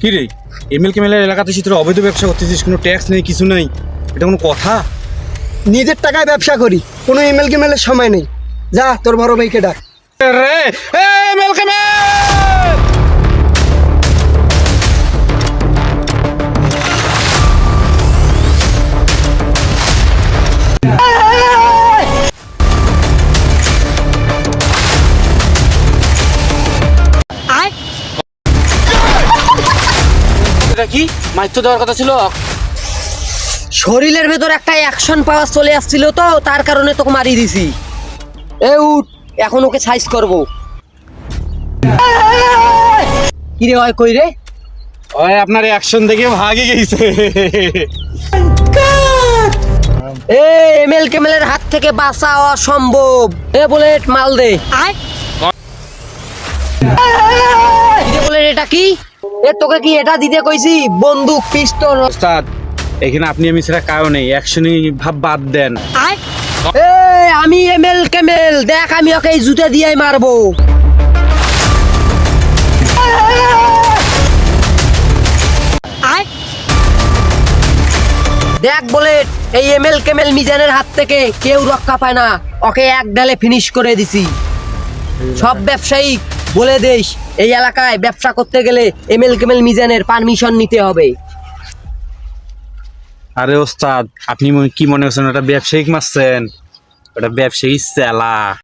কি রে? এমএলকে মেলার এলাকাতে সে তোরা অবৈধ ব্যবসা করতেছিস কোনো ট্যাক্স নেই কিছু নাই? এটা কোনো কথা? নিজের টাকায় ব্যবসা করি কোনো এমএলকে মেলের সময় নেই। যা তোর বড় ভাইকে ডাক। রে এমএল এটা কি? মাইত্য দেওয়ার কথা ছিল। শরীরের ভেতর একটা অ্যাকশন পাওয়ার চলে আসছিল তো তার কারণে তোকে মারিয়ে দিছি। এ উঠ এখন ওকে সাইজ করব। কি রে হয় কই রে? ওই আপনার অ্যাকশন দেখে ভাগে গেছে। এ এমএল কেমেলের হাত থেকে বাঁচা অসম্ভব। এ বলে মাল দে। রে বলে এটা কি? এ তোকে কি এটা দিতে কইছি? বন্দুক পিস্তল ওস্তাদ এখানে আপনি আমি সেটা কারও নেই। অ্যাকশনই ভাব বাদ দেন। এ আমি এমএল কেমেল। দেখ আমি ওকে এই জুতে দিয়েই মারবো। দেখ বলে এই এমএল কেমেল মিজানের হাত থেকে কেউ রক্ষা পায় না। ওকে এক ডালে ফিনিশ করে দিছি। সব ব্যবসায়ী বলে দেশ এই এলাকায় ব্যবসা করতে গেলে এমএল কেমেল মিজানের পারমিশন নিতে হবে। আরে ওস্তাদ আপনি মনে- কি মনে করছেন? ওটা ব্যবসায়িক মারছেন? ওটা ব্যবসায়ী চেলা